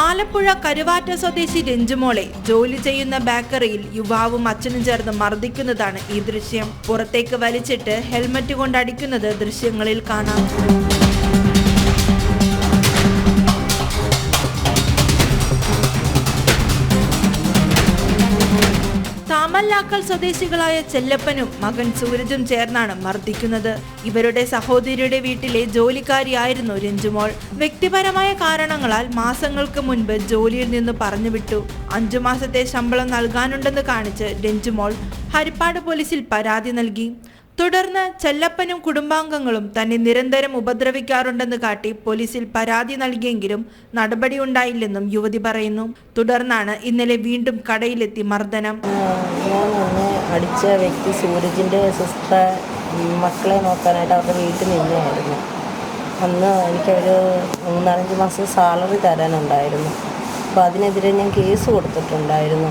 ആലപ്പുഴ കരുവാറ്റ സ്വദേശി രഞ്ജുമോളെ ജോലി ചെയ്യുന്ന ബേക്കറിയിൽ യുവാവും അച്ഛനും ചേർന്ന് മർദ്ദിക്കുന്നതാണ് ഈ ദൃശ്യം. പുറത്തേക്ക് വലിച്ചിട്ട് ഹെൽമറ്റ് കൊണ്ട് അടിക്കുന്നത് ദൃശ്യങ്ങളിൽ കാണാം. താമല്ലാക്കൽ സ്വദേശികളായ ചെല്ലപ്പനും മകൻ സൂരജും ചേർന്നാണ് മർദ്ദിക്കുന്നത്. ഇവരുടെ സഹോദരിയുടെ വീട്ടിലെ ജോലിക്കാരിയായിരുന്നു രഞ്ജുമോൾ. വ്യക്തിപരമായ കാരണങ്ങളാൽ മാസങ്ങൾക്ക് മുൻപ് ജോലിയിൽ നിന്ന് പറഞ്ഞുവിട്ടു. അഞ്ചു മാസത്തെ ശമ്പളം നൽകാനുണ്ടെന്ന് കാണിച്ച് രഞ്ജുമോൾ ഹരിപ്പാട് പോലീസിൽ പരാതി നൽകി. തുടർന്ന് ചെല്ലപ്പനും കുടുംബാംഗങ്ങളും തന്നെ നിരന്തരം ഉപദ്രവിക്കാറുണ്ടെന്ന് കാട്ടി പോലീസിൽ പരാതി നൽകിയെങ്കിലും നടപടി ഉണ്ടായില്ലെന്നും യുവതി പറയുന്നു. തുടർന്നാണ് ഇന്നലെ വീണ്ടും കടയിലെത്തി മർദ്ദനം. അടിച്ച വ്യക്തി സൂരജിന്റെ സിസ്റ്റർ മക്കളെ നോക്കാനായിട്ട് അവരുടെ വീട്ടിൽ നിന്നായിരുന്നു. അന്ന് എനിക്കൊരു മൂന്നാലഞ്ച് മാസം സാലറി തരാനുണ്ടായിരുന്നു. അപ്പോൾ അതിനെതിരെ ഞാൻ കേസ് കൊടുത്തിട്ടുണ്ടായിരുന്നു.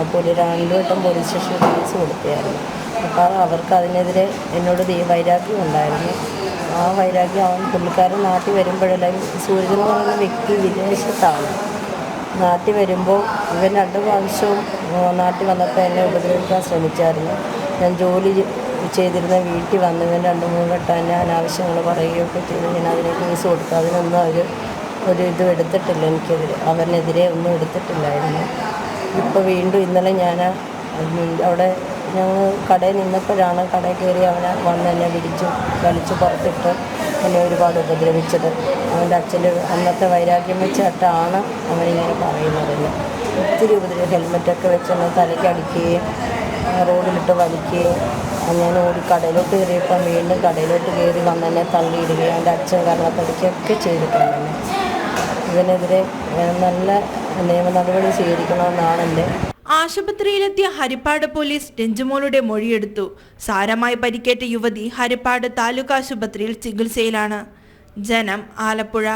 അപ്പോൾ രണ്ടു വട്ടം പോലീസ് സ്റ്റേഷനിൽ കേസ് കൊടുത്തായിരുന്നു അപ്പോൾ അവർക്ക് അതിനെതിരെ എന്നോട് വൈരാഗ്യം ഉണ്ടായിരുന്നു. ആ വൈരാഗ്യം അവൻ പുള്ളിക്കാരൻ നാട്ടിൽ വരുമ്പോഴെല്ലാം സൂര്യൻ എന്ന് പറയുന്ന വ്യക്തി വിദേശത്താണ്. നാട്ടിൽ വരുമ്പോൾ ഇവൻ രണ്ട് പ്രാവശ്യവും നാട്ടിൽ വന്നപ്പോൾ എന്നെ ഉപദ്രവിക്കാൻ ശ്രമിച്ചായിരുന്നു. ഞാൻ ജോലി ചെയ്തിരുന്ന വീട്ടിൽ വന്ന് ഇവൻ രണ്ട് മൂന്ന് വട്ടം എന്നെ അനാവശ്യങ്ങൾ പറയുകയൊക്കെ ചെയ്ത്. ഞാൻ അതിനെ കേസ് കൊടുത്തു. അതിനൊന്നും അവർ ഒരു ഇതും എടുത്തിട്ടില്ല എനിക്കെതിരെ. അവനെതിരെ ഒന്നും എടുത്തിട്ടില്ലായിരുന്നു. ഇപ്പോൾ വീണ്ടും ഇന്നലെ ഞാൻ അവിടെ ഞങ്ങൾ കടയിൽ നിന്നപ്പോഴാണ് കടയിൽ കയറി അവനെ വന്ന് എന്നെ വിളിച്ചു വലിച്ചു പുറത്തിട്ട് എന്നെ ഒരുപാട് ഉപദ്രവിച്ചത്. അവന്റെ അച്ഛന്റെ അന്നത്തെ വൈരാഗ്യം വെച്ചിട്ടാണ് അവനിങ്ങനെ പറയുന്നതെന്ന് ഒത്തിരി ഉപദ്രവം ഹെൽമെറ്റൊക്കെ വെച്ച് എന്നെ തലയ്ക്ക് അടിക്കുകയും റോഡിലിട്ട് വലിക്കുകയും ഞാൻ ഓടി കടയിലോട്ട് കയറിയപ്പം വീണ്ടും കടയിലോട്ട് കയറി വന്ന് എന്നെ തള്ളിയിടുകയും എന്റെ അച്ഛൻ കാരണത്തടിക്കുകയൊക്കെ ചെയ്തിട്ടുണ്ട്. ഇതിനെതിരെ നല്ല നിയമ നടപടി സ്വീകരിക്കണമെന്നാണ് എന്റെ ആശുപത്രിയിലെത്തിയ ഹരിപ്പാട് പോലീസ് രഞ്ജുമോളുടെ മൊഴിയെടുത്തു. സാരമായി പരിക്കേറ്റ യുവതി ഹരിപ്പാട് താലൂക്ക് ആശുപത്രിയിൽ ചികിത്സയിലാണ്. ജനം ആലപ്പുഴ